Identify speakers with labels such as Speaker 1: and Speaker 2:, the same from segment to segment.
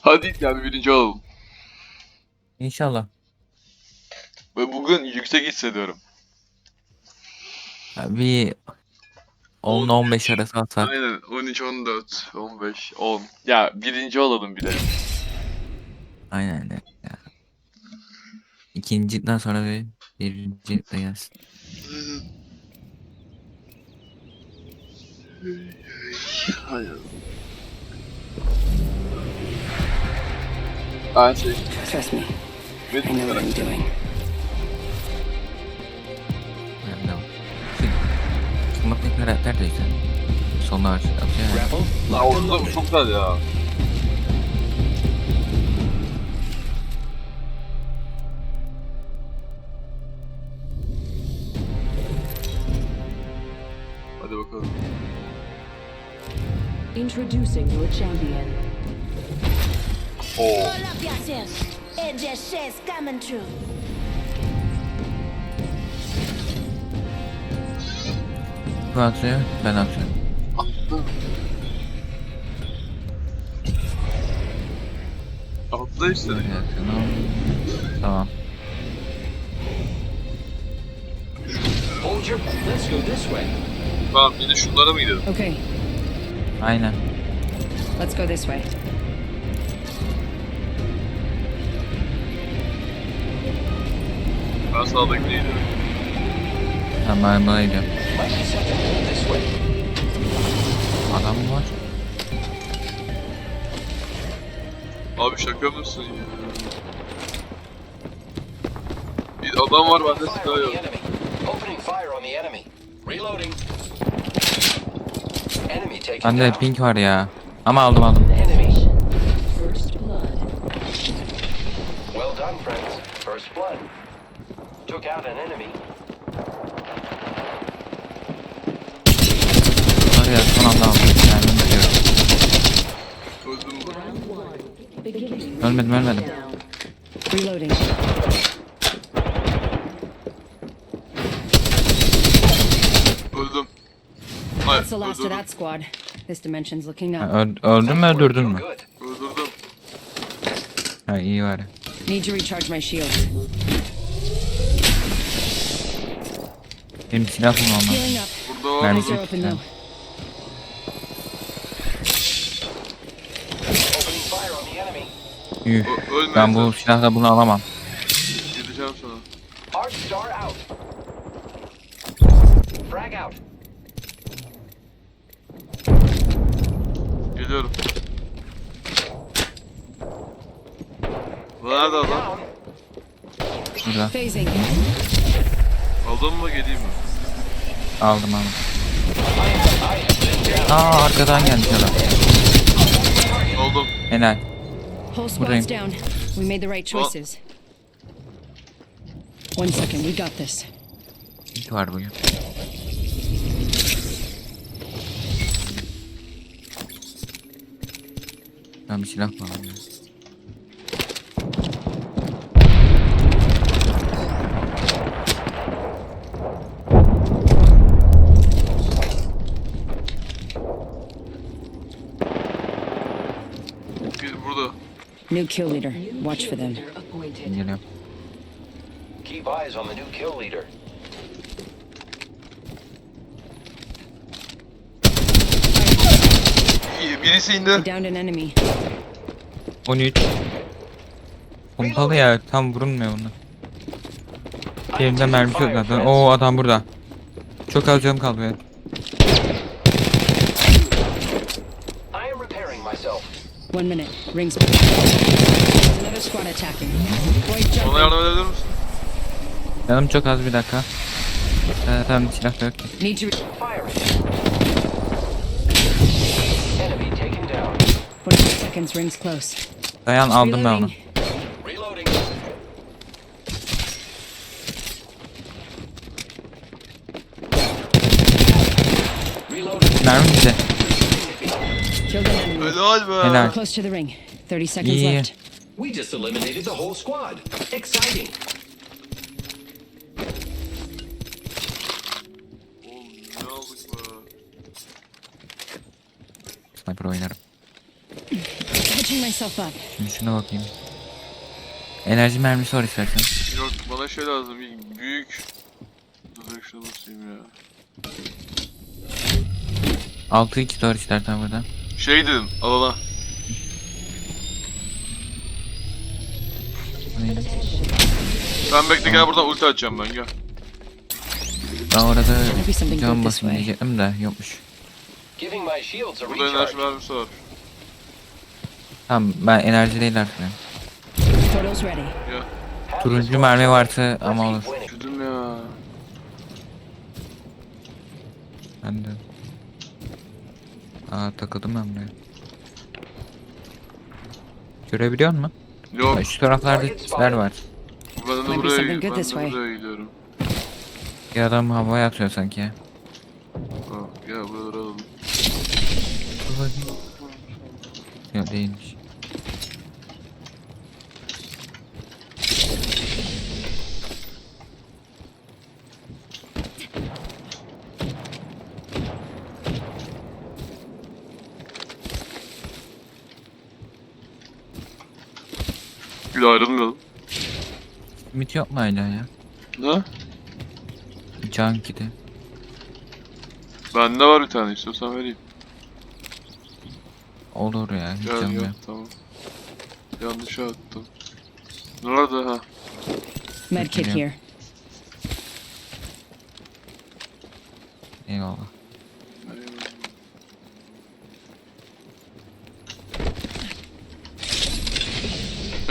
Speaker 1: Hadi yani birinci olalım.
Speaker 2: İnşallah.
Speaker 1: Ve bugün yüksek hissediyorum.
Speaker 2: Ya Bir 10-15 arası atar.
Speaker 1: Aynen 13, 14, 15, 10. Ya birinci olalım bir de.
Speaker 2: Aynen öyle. Ya. İkinciden sonra bir birinci de gelsin.
Speaker 1: Aynen. Ben şey,
Speaker 3: Trust me, I
Speaker 1: benim
Speaker 3: know what I'm doing.
Speaker 2: Ben de o. Çıkmak ne karakter de güzel. Sonlar atıyor. ya.
Speaker 4: Grapple,
Speaker 1: Ya
Speaker 4: locked and
Speaker 1: orada
Speaker 4: loaded.
Speaker 1: çok güzel ya. Hadi bakalım.
Speaker 5: Introducing your champion.
Speaker 1: Oo.
Speaker 6: Up coming true.
Speaker 2: Bu atıyor, ben atıyorum.
Speaker 1: Atla işte.
Speaker 2: Böyle atıyorum. Tamam.
Speaker 4: Hold your. Let's go this way.
Speaker 1: Tamam bir de şunlara mı gidelim?
Speaker 3: Okay,
Speaker 2: Aynen.
Speaker 3: let's go this way.
Speaker 1: Ben gidiyorum.
Speaker 4: To hold this way.
Speaker 2: Adam mı var?
Speaker 1: Abi şaka mısın ya? Bir adam var bende silah yok.
Speaker 2: Bende pink var ya. Ama aldım aldım. Ölmedim ölmedim.
Speaker 5: Down.
Speaker 3: Reloading.
Speaker 1: Öldüm. Hayır,
Speaker 3: That's the last of
Speaker 1: öldürdüm.
Speaker 3: that squad. This dimension's looking
Speaker 2: Ha,
Speaker 3: up.
Speaker 2: öl- öldün mü öldürdün mü?
Speaker 4: Good.
Speaker 1: Öldürdüm.
Speaker 2: Ha iyi var.
Speaker 3: Need to recharge my shield.
Speaker 2: Benim silah mı olmaz?
Speaker 3: Healing up.
Speaker 1: Burada var
Speaker 2: Ben-
Speaker 1: mı?
Speaker 3: Eyes are open though.
Speaker 1: Ölme.
Speaker 2: Ben bu silahla bunu alamam.
Speaker 1: Gideceğim sana.
Speaker 4: Arc star out. Frag out.
Speaker 1: Geliyorum. Nerede adam?
Speaker 4: Down.
Speaker 2: Burada.
Speaker 3: Phasing.
Speaker 1: Aldın mı geleyim mi?
Speaker 2: Aldım aldım. Aa arkadan gelmiş adam.
Speaker 1: Aldım.
Speaker 2: Helal.
Speaker 3: Whole
Speaker 2: Buradayım.
Speaker 3: squad's down. We made the right choices. One second, we got this.
Speaker 2: Pink var bugün. Ben bir silah mı alayım
Speaker 3: New kill leader. Watch for them.
Speaker 5: Appointed.
Speaker 2: Geliyorum.
Speaker 4: Keep eyes on the new kill leader.
Speaker 1: İyi, Birisi indi.
Speaker 3: downed an enemy.
Speaker 2: 13. Pompalı ya tam vurulmuyor bunlar. Elimde mermi yok zaten. Oo adam burada. Çok az canım kaldı ya.
Speaker 4: I am repairing myself.
Speaker 3: One minute. Rings. There's another squad attacking. Jump in.
Speaker 1: yardım edebilir misin?
Speaker 2: Canım çok az bir dakika. Ee, tamam silah da yok ki.
Speaker 3: Need to.
Speaker 4: Firing. Enemy taken down.
Speaker 3: 45 seconds. Rings close.
Speaker 2: Dayan aldım ben onu.
Speaker 3: Reloading.
Speaker 2: Mermi bize.
Speaker 1: Helal be.
Speaker 2: Helal.
Speaker 3: Close to the ring. 30 seconds
Speaker 2: Yeah.
Speaker 3: left.
Speaker 4: We just eliminated the whole squad. Exciting.
Speaker 1: Oğlum ne aldık be.
Speaker 2: Sniper oynarım.
Speaker 3: Patching myself up.
Speaker 2: Şimdi şuna bakayım. Enerji mermisi var istersen.
Speaker 1: Yok bana şey lazım. bir Büyük. Dur şuna basayım ya.
Speaker 2: 6 2 var istersen burada.
Speaker 1: Şey dedim alana. Ben bekle gel buradan ulti açacağım ben gel.
Speaker 2: Ben orada can basayım diyecektim de yokmuş.
Speaker 1: Burada enerji mermisi var.
Speaker 2: Tamam ben enerji değil artık.
Speaker 1: Ya
Speaker 2: Turuncu mermi varsa ama olur.
Speaker 1: üşüdüm ya.
Speaker 2: Ben de. Aa takıldım ben buraya. Görebiliyor musun?
Speaker 1: Yok
Speaker 2: Bak, Şu taraflarda sisler var.
Speaker 1: ben de buraya, ben de buraya gidiyorum.
Speaker 2: Bir adam havaya atıyor sanki ya.
Speaker 1: Ha, gel buraları alalım.
Speaker 2: Dur bakayım. Yok değilmiş.
Speaker 1: Bir de ayrılmayalım.
Speaker 2: Ümit yok mu hala ya?
Speaker 1: Ne?
Speaker 2: Can kiti.
Speaker 1: Bende var bir tane istiyorsan vereyim.
Speaker 2: Olur ya. Hiç
Speaker 1: Gel gel
Speaker 2: yok.
Speaker 1: tamam. Yanlış attım. Nerede ha?
Speaker 3: Medkit here.
Speaker 2: Eyvallah.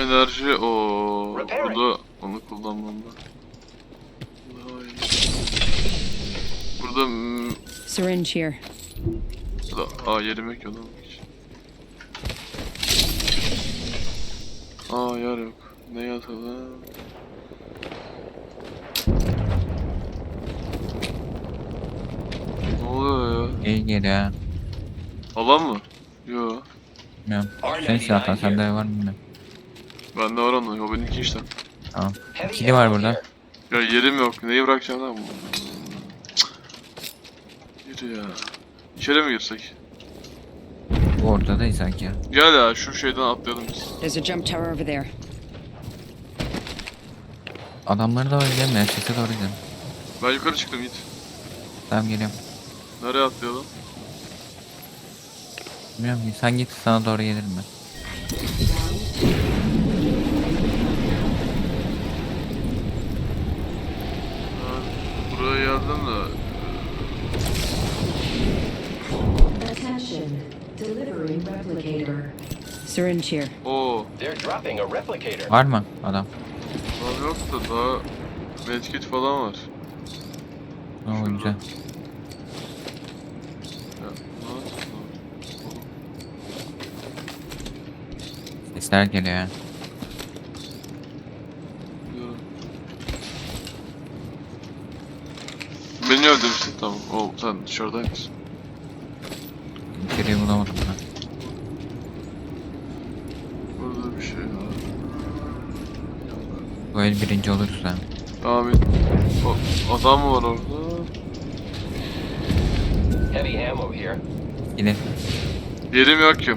Speaker 1: Enerji o burada onu kullanmam. Burada
Speaker 3: Syringe here.
Speaker 1: burada aa yerim yok için. Aa yer yok. Ne yatalım? Ne oluyor ya?
Speaker 2: İyi geliyor ha.
Speaker 1: Alan mı? Yo.
Speaker 2: Bilmiyorum. Senin silahtan sende var mı bilmiyorum.
Speaker 1: Bende var onun. O benimki işte.
Speaker 2: Tamam. İkili var burada.
Speaker 1: Ya yerim yok. Neyi bırakacağım lan bu? Yürü ya. İçeri mi girsek?
Speaker 2: Bu ortadayız sanki ya.
Speaker 1: Gel ya şu şeyden atlayalım biz.
Speaker 3: There's a jump tower over there.
Speaker 2: Adamları doğru gidelim ya. Sese doğru gidelim.
Speaker 1: Ben yukarı çıktım git.
Speaker 2: Tamam geliyorum.
Speaker 1: Nereye atlayalım?
Speaker 2: Bilmiyorum ki sen git sana doğru gelirim ben.
Speaker 1: Ben buraya geldim de.
Speaker 5: Attention. Delivering replicator.
Speaker 3: Syringe here.
Speaker 1: Oo.
Speaker 4: They're dropping a replicator.
Speaker 2: Var mı adam?
Speaker 1: Daha yok da daha medkit falan var. Ne yapıyorsun?
Speaker 2: Sesler geliyor ya.
Speaker 1: Biliyorum. Beni öldürmüşsün tamam. O sen dışarıdaydın.
Speaker 2: İçeriği bulamadım ben.
Speaker 1: Burada bir şey var.
Speaker 2: Bu el birinci oluruz ha.
Speaker 1: Abi. O, adam mı var orada?
Speaker 4: Heavy ammo here.
Speaker 2: Gidin.
Speaker 1: Yerim yok ki.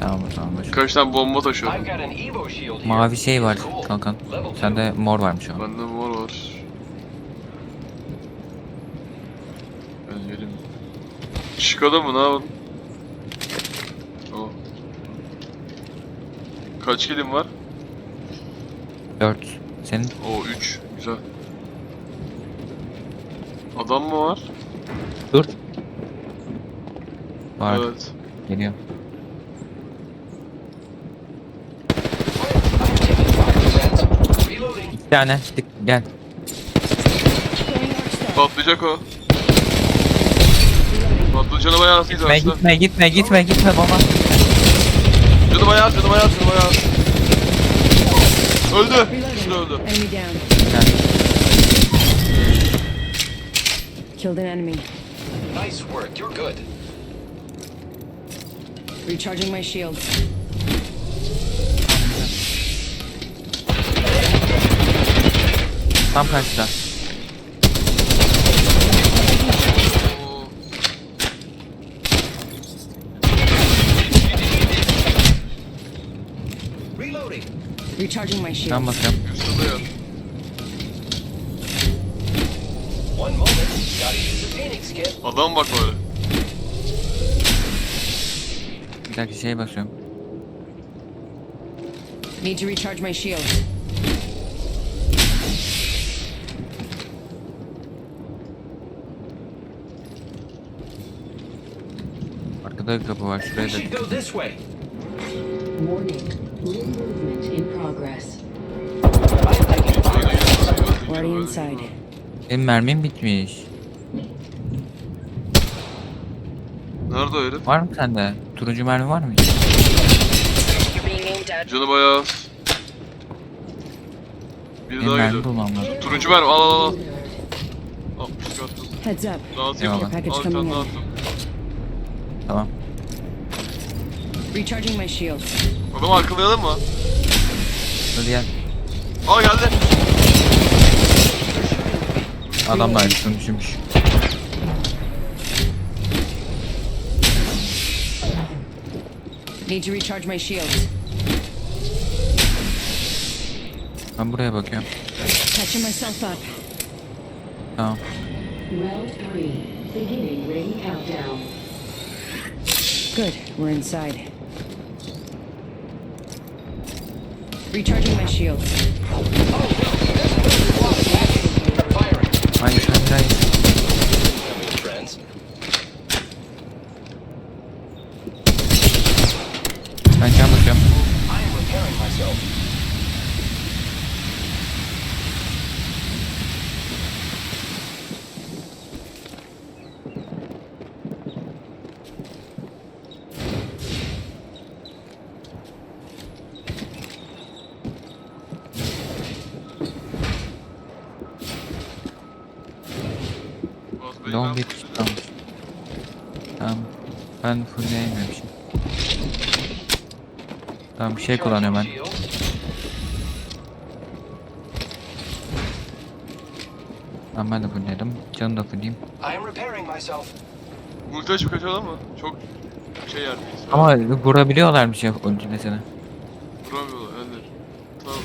Speaker 2: Tamam o zaman boş. ver.
Speaker 1: Kaç tane bomba
Speaker 4: I've
Speaker 1: taşıyorum.
Speaker 4: got an Evo shield here.
Speaker 2: Mavi şey var
Speaker 4: Cool.
Speaker 2: Kalkan.
Speaker 4: Level two.
Speaker 2: Sende mor varmış o.
Speaker 1: Bende mor var. Ben yerim. Chicago mu ne yapalım? O. Kaç kilim var?
Speaker 2: 4. Senin
Speaker 1: O 3. Güzel. Adam mı var?
Speaker 2: dur. Var.
Speaker 1: Evet.
Speaker 2: Geliyor. İki tane. Gel.
Speaker 1: Patlayacak o. Patlı canı bayağı az
Speaker 2: Gitme gitme gitme gitme gitme baba.
Speaker 1: Canı bayağı az, canı bayağı az, canı bayağı az. Öldü. Şurada öldü.
Speaker 3: Enemy down. Killed an enemy.
Speaker 4: Nice work. You're good.
Speaker 3: Recharging my shields.
Speaker 2: Tam karşıda.
Speaker 3: Recharging my
Speaker 2: Ben
Speaker 4: use the Phoenix kit.
Speaker 1: Adam bak böyle.
Speaker 2: Bir dakika şeye basıyorum.
Speaker 3: Need to recharge my shields.
Speaker 2: Arkada bir kapı var.
Speaker 4: We
Speaker 2: Şuraya da
Speaker 4: should go this way.
Speaker 5: Warning. Movement in progress.
Speaker 3: Already inside.
Speaker 2: Benim mermim bitmiş.
Speaker 1: Nerede o herif?
Speaker 2: Var mı sende? Turuncu mermi var mı?
Speaker 3: You're being aimed at.
Speaker 1: Canı bayağı az. Bir
Speaker 2: Benim
Speaker 1: daha
Speaker 2: mermi
Speaker 1: geliyor.
Speaker 2: bulmam lazım.
Speaker 1: Turuncu mermi al al al.
Speaker 5: Delivered.
Speaker 1: 60 attım.
Speaker 3: Heads up.
Speaker 1: Dağıtayım
Speaker 2: Eyvallah.
Speaker 3: Package
Speaker 1: bir tane
Speaker 3: in.
Speaker 2: Tamam.
Speaker 3: Recharging my shields.
Speaker 1: Adamı arkalayalım mı?
Speaker 2: Hadi gel.
Speaker 1: Aa geldi.
Speaker 2: Adam da aynısını düşünmüş.
Speaker 3: Need to recharge my shields.
Speaker 2: Ben buraya bakıyorum.
Speaker 3: Catching myself up.
Speaker 2: Tamam.
Speaker 5: Round three. Beginning ring countdown.
Speaker 3: Good. We're inside. Recharging my shields.
Speaker 4: Firing.
Speaker 2: Hayır hayır hayır.
Speaker 4: Coming, friends.
Speaker 2: Ben can basıyorum.
Speaker 4: I am repairing myself.
Speaker 1: Az beni
Speaker 2: Long bir kalmış. Tamam. Ben fullleyemiyorum Tamam bir şey kullanıyorum ben. Tamam ben de fullledim. Canı da fullleyeyim.
Speaker 4: I am repairing myself.
Speaker 1: Multi açıp kaçalım mı? Çok şey yer miyiz?
Speaker 2: Ama vurabiliyorlarmış ya ultimesini.
Speaker 1: Vuramıyorlar eller. Tamam.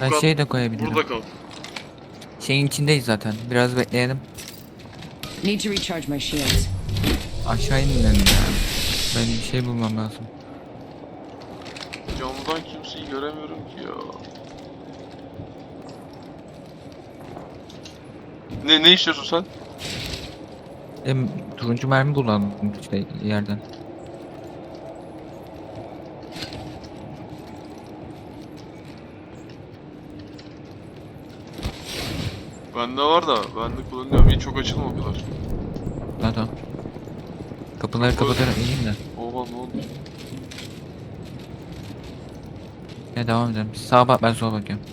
Speaker 2: Ben şey de koyabilirim.
Speaker 1: Burada kal.
Speaker 2: Şeyin içindeyiz zaten. Biraz bekleyelim.
Speaker 3: Need to recharge my shields.
Speaker 2: Aşağı inelim ya. Ben bir şey bulmam lazım.
Speaker 1: Camdan kimseyi göremiyorum ki ya. Ne ne istiyorsun sen?
Speaker 2: Hem turuncu mermi bulalım işte yerden.
Speaker 1: Bende var da ben de kullanıyorum. İyi çok açılma o kadar.
Speaker 2: Zaten. Kapıları kapatarak ineyim de.
Speaker 1: Oha ne oldu?
Speaker 2: Ya devam edelim. Sağa bak ben sola bakıyorum.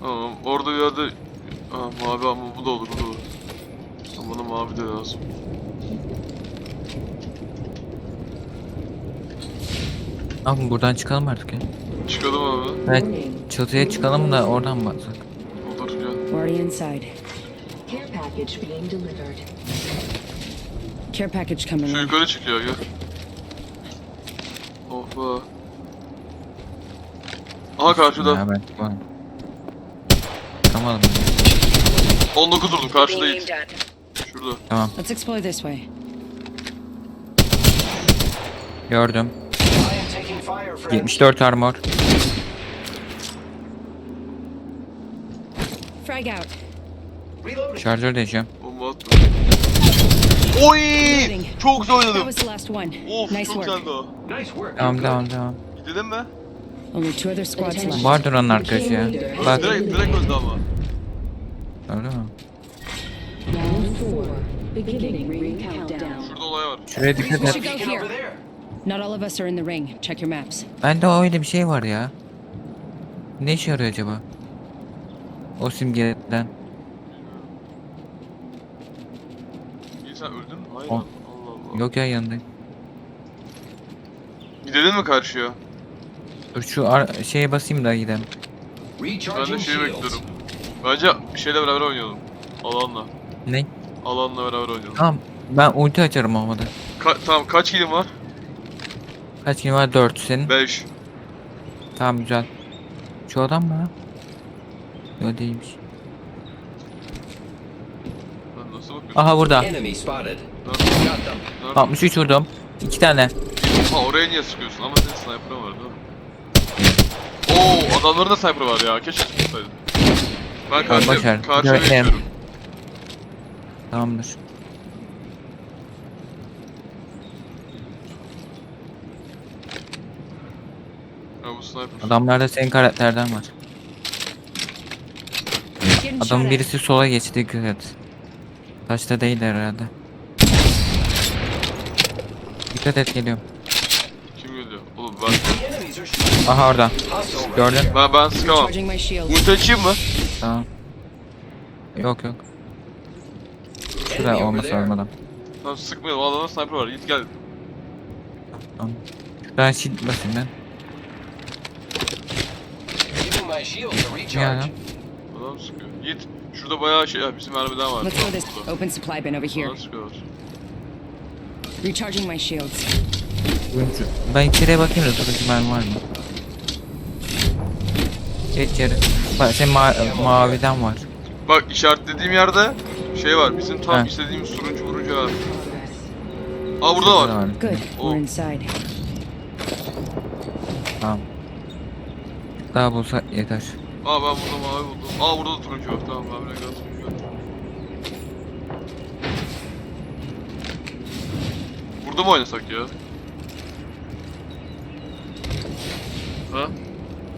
Speaker 1: Tamam orada bir yerde Aa, mavi ama bu da olur bu da olur. Ama bana mavi de lazım.
Speaker 2: Abi buradan çıkalım artık ya.
Speaker 1: Çıkalım abi.
Speaker 2: Evet çatıya çıkalım da oradan baksak.
Speaker 1: Olur gel.
Speaker 3: Already inside.
Speaker 5: Care package being delivered.
Speaker 3: Care package coming
Speaker 1: Şu
Speaker 3: in.
Speaker 1: yukarı çıkıyor gel. Oh be. Aha karşıda.
Speaker 2: Ya ben çıkmadım. Çıkamadım.
Speaker 1: 19 vurdum karşıdayız.
Speaker 3: at.
Speaker 1: Şurada.
Speaker 2: Tamam
Speaker 3: Let's explore this way.
Speaker 2: gördüm. 74 armor.
Speaker 3: Frag out.
Speaker 2: Şarjör.
Speaker 1: Bomba attım. Oy! Çok güzel
Speaker 3: That
Speaker 1: oynadım.
Speaker 3: was the last one.
Speaker 1: Of
Speaker 3: nice
Speaker 1: çok
Speaker 3: work.
Speaker 1: güzeldi o.
Speaker 4: Nice work.
Speaker 2: Devam devam.
Speaker 1: Gidelim mi?
Speaker 3: Only two other squads left.
Speaker 2: Vardır onun arkadaşı ya. Bak
Speaker 1: Direkt direkt öldü ama.
Speaker 2: öyle mi?
Speaker 5: Round four. Beginning ring countdown.
Speaker 1: Şurada olay var.
Speaker 2: Şuraya dikkat
Speaker 3: We
Speaker 2: et.
Speaker 3: should go here. Not all of us are in the ring. Check your maps.
Speaker 2: Bende öyle bir şey var ya. Ne işe yarıyor acaba? O simgeden.
Speaker 1: Sen öldün mü? Hayır.
Speaker 2: O-
Speaker 1: Allah Allah.
Speaker 2: Yok ya yanındayım.
Speaker 1: Gidelim mi karşıya?
Speaker 2: Dur şu ar- şeye basayım da gidelim.
Speaker 1: Ben de şeyi bekliyorum. Bence bir şeyle beraber oynayalım. Alanla.
Speaker 2: Ne?
Speaker 1: Alanla beraber oynayalım.
Speaker 2: Tamam Ben ulti açarım olmadı.
Speaker 1: Ka- tamam kaç kilim var?
Speaker 2: Kaç kilim var? 4 senin.
Speaker 1: 5.
Speaker 2: Tamam güzel. Şu adam mı? Yok değilmiş.
Speaker 1: Lan nasıl bakıyorsun?
Speaker 2: Aha burada.
Speaker 4: Enemy spotted.
Speaker 1: Nerede?
Speaker 4: Got them.
Speaker 1: Nerede?
Speaker 2: 63 vurdum. 2 tane.
Speaker 1: Ha oraya niye sıkıyorsun? Ama senin sniper'ın var değil mi? Oo adamların da sniper var ya. Keşke çıkmasaydın. Ben karşıya,
Speaker 2: başar.
Speaker 1: karşıya
Speaker 2: Gördüm.
Speaker 1: geçiyorum.
Speaker 2: Tamamdır.
Speaker 1: Sniper.
Speaker 2: Adamlarda senin karakterden var. Adam birisi sola geçti dikkat et. Taşta değil herhalde. Dikkat et geliyorum.
Speaker 1: Kim geliyor? Oğlum ben.
Speaker 2: Aha orada. Gördün.
Speaker 1: ben, ben sıkamam. Ulti açayım mı?
Speaker 2: Tamam. Yok yok. Şuraya olması lazım adam.
Speaker 1: Tamam sıkmayalım. Adamın sniper var. Git gel.
Speaker 2: Tamam. Şuradan shield basayım ben.
Speaker 4: Giving my shield to
Speaker 2: Ya
Speaker 4: recharge.
Speaker 1: Adam sıkıyor. Git. Şurada bayağı şey. Ya bizim mermiden var.
Speaker 3: Let's go
Speaker 1: Bak
Speaker 3: this open supply bin over here.
Speaker 1: Sıkıyorlar.
Speaker 3: Recharging my shields.
Speaker 2: Ben içeriye bakayım da turucu ben var mı? Geç içeri. Bak sen ma- maviden var.
Speaker 1: Bak işaretlediğim yerde şey var. Bizim tam
Speaker 2: He.
Speaker 1: istediğimiz turuncu vuruncu var. Aa burada var.
Speaker 3: Good.
Speaker 1: Oh.
Speaker 3: We're inside.
Speaker 2: Tamam. Daha bulsa yeter.
Speaker 1: Aa ben burada mavi buldum. Aa burada da turuncu var. Tamam ben bile gaz turuncu var. Burada mı oynasak ya? Ha?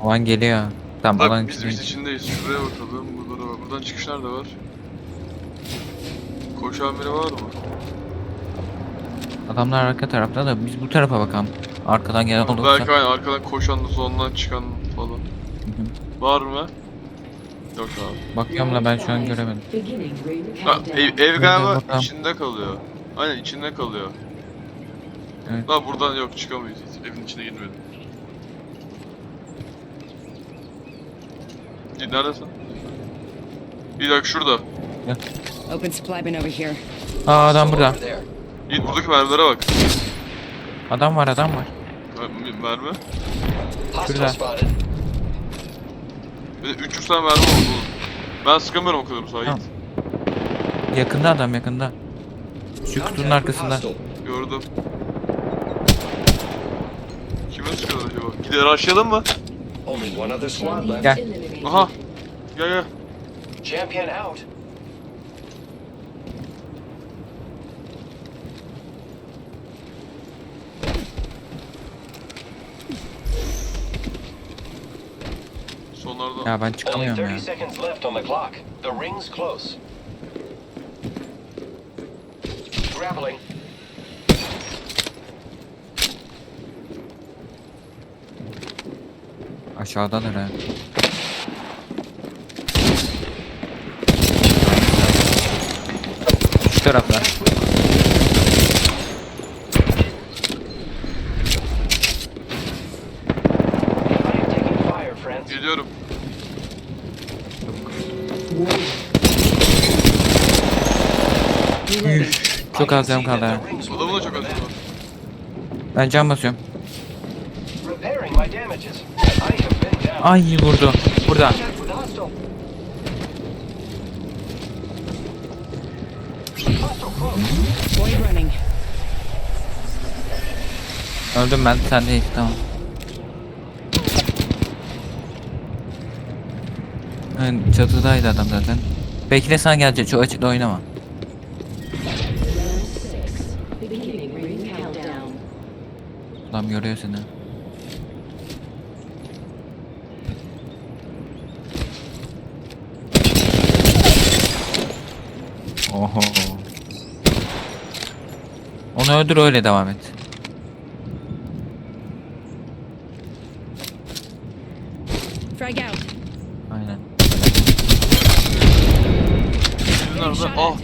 Speaker 2: Alan geliyor. Tamam alan
Speaker 1: Bak biz, biz içindeyiz. Şuraya bakalım. Burada da var. Buradan çıkış nerede var? Koşan biri var mı?
Speaker 2: Adamlar arka tarafta da biz bu tarafa bakalım. Arkadan gelen olursa.
Speaker 1: Belki aynı arkadan koşan zondan çıkan falan. Var mı? Yok abi.
Speaker 2: Bakıyorum da ben şu an göremedim.
Speaker 1: Ha, ev, ev galiba
Speaker 2: bakalım.
Speaker 1: içinde kalıyor. Aynen içinde kalıyor.
Speaker 2: Evet.
Speaker 1: La buradan yok çıkamayız hiç. Evin içine girmedim. Git neredesin? Bir dakika şurada.
Speaker 3: Open supply bin over here.
Speaker 2: Aa adam burada.
Speaker 1: Git buradaki mermilere bak.
Speaker 2: Adam var adam var.
Speaker 1: Mer- Mermi.
Speaker 4: Hostile
Speaker 2: Şurada.
Speaker 1: Bir de 300 tane mermi oldu oğlum. Ben sıkamıyorum o kadar Musa
Speaker 2: Tamam.
Speaker 1: git.
Speaker 2: Yakında adam yakında. Şu kutunun arkasında.
Speaker 1: Gördüm. Kime sıkıyorlar acaba? Gidelim rushlayalım mı?
Speaker 4: Only one other squad
Speaker 5: Champion
Speaker 4: left.
Speaker 2: Gel.
Speaker 1: Aha. Gel gel.
Speaker 4: Champion out.
Speaker 2: Ya ben çıkamıyorum
Speaker 4: 30
Speaker 2: ya.
Speaker 4: seconds left on the clock.
Speaker 2: Çok az canım kaldı ha.
Speaker 1: Da çok acı var.
Speaker 2: Ben can basıyorum.
Speaker 4: Repairing my damages. I have been down.
Speaker 2: Ay vurdu. Burada.
Speaker 4: Contact with hostile. Hostile close.
Speaker 3: Boy running.
Speaker 2: Öldüm ben sen değil tamam. Yani çatıdaydı adam zaten. Belki de sana gelecek çok açıkta oynama. Adam görüyor seni. Oho. Onu öldür öyle devam et.
Speaker 3: Frag out.
Speaker 2: Aynen.
Speaker 1: Ah.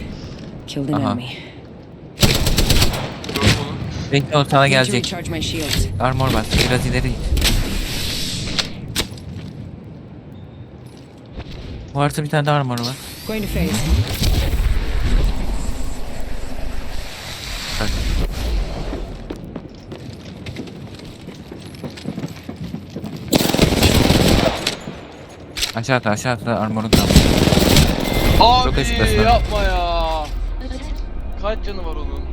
Speaker 3: Killed an
Speaker 2: Aha.
Speaker 3: enemy.
Speaker 2: Bekle sana gelecek. Armor bas. Biraz ileri git. Varsa bir tane daha armor var. Kaç. Aşağı atla aşağı atla armorun. Çok
Speaker 1: Abi
Speaker 2: eşitleşme.
Speaker 1: yapma ya. Kaç canı var onun?